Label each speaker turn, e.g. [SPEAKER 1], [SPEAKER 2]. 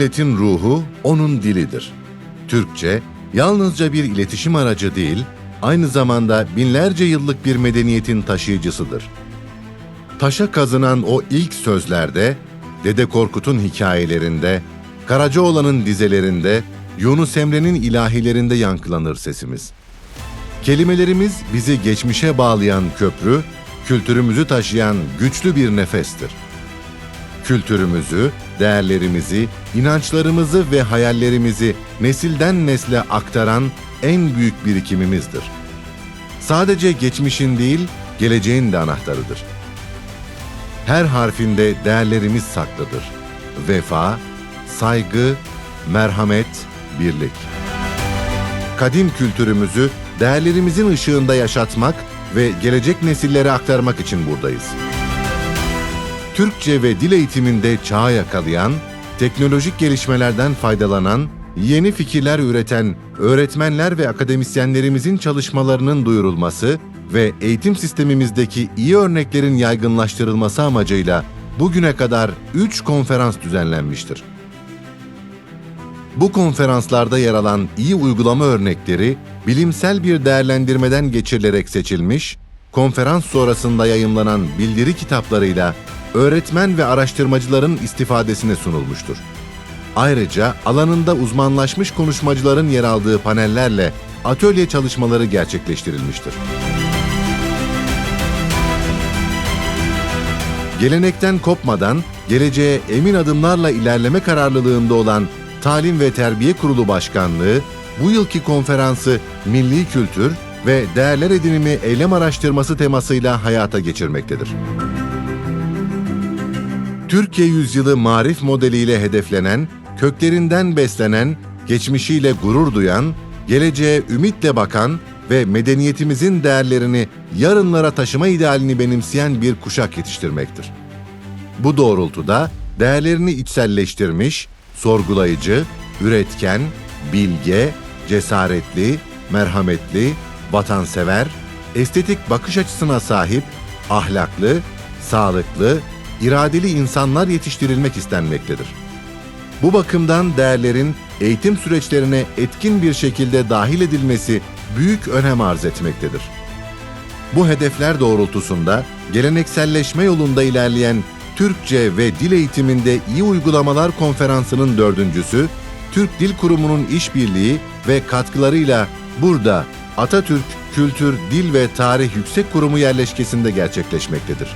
[SPEAKER 1] milletin ruhu onun dilidir. Türkçe yalnızca bir iletişim aracı değil, aynı zamanda binlerce yıllık bir medeniyetin taşıyıcısıdır. Taşa kazınan o ilk sözlerde, Dede Korkut'un hikayelerinde, Karacaoğlan'ın dizelerinde, Yunus Emre'nin ilahilerinde yankılanır sesimiz. Kelimelerimiz bizi geçmişe bağlayan köprü, kültürümüzü taşıyan güçlü bir nefestir. Kültürümüzü, değerlerimizi, inançlarımızı ve hayallerimizi nesilden nesle aktaran en büyük birikimimizdir. Sadece geçmişin değil, geleceğin de anahtarıdır. Her harfinde değerlerimiz saklıdır. Vefa, saygı, merhamet, birlik. Kadim kültürümüzü değerlerimizin ışığında yaşatmak ve gelecek nesillere aktarmak için buradayız. Türkçe ve dil eğitiminde çağı yakalayan, teknolojik gelişmelerden faydalanan, yeni fikirler üreten öğretmenler ve akademisyenlerimizin çalışmalarının duyurulması ve eğitim sistemimizdeki iyi örneklerin yaygınlaştırılması amacıyla bugüne kadar 3 konferans düzenlenmiştir. Bu konferanslarda yer alan iyi uygulama örnekleri bilimsel bir değerlendirmeden geçirilerek seçilmiş, konferans sonrasında yayımlanan bildiri kitaplarıyla öğretmen ve araştırmacıların istifadesine sunulmuştur. Ayrıca alanında uzmanlaşmış konuşmacıların yer aldığı panellerle atölye çalışmaları gerçekleştirilmiştir. Gelenekten kopmadan geleceğe emin adımlarla ilerleme kararlılığında olan Talim ve Terbiye Kurulu Başkanlığı bu yılki konferansı milli kültür ve değerler edinimi eylem araştırması temasıyla hayata geçirmektedir. Türkiye Yüzyılı Marif modeliyle hedeflenen, köklerinden beslenen, geçmişiyle gurur duyan, geleceğe ümitle bakan ve medeniyetimizin değerlerini yarınlara taşıma idealini benimseyen bir kuşak yetiştirmektir. Bu doğrultuda değerlerini içselleştirmiş, sorgulayıcı, üretken, bilge, cesaretli, merhametli, vatansever, estetik bakış açısına sahip, ahlaklı, sağlıklı, iradeli insanlar yetiştirilmek istenmektedir. Bu bakımdan değerlerin eğitim süreçlerine etkin bir şekilde dahil edilmesi büyük önem arz etmektedir. Bu hedefler doğrultusunda gelenekselleşme yolunda ilerleyen Türkçe ve dil eğitiminde iyi uygulamalar konferansının dördüncüsü, Türk Dil Kurumu'nun işbirliği ve katkılarıyla burada Atatürk Kültür, Dil ve Tarih Yüksek Kurumu yerleşkesinde gerçekleşmektedir.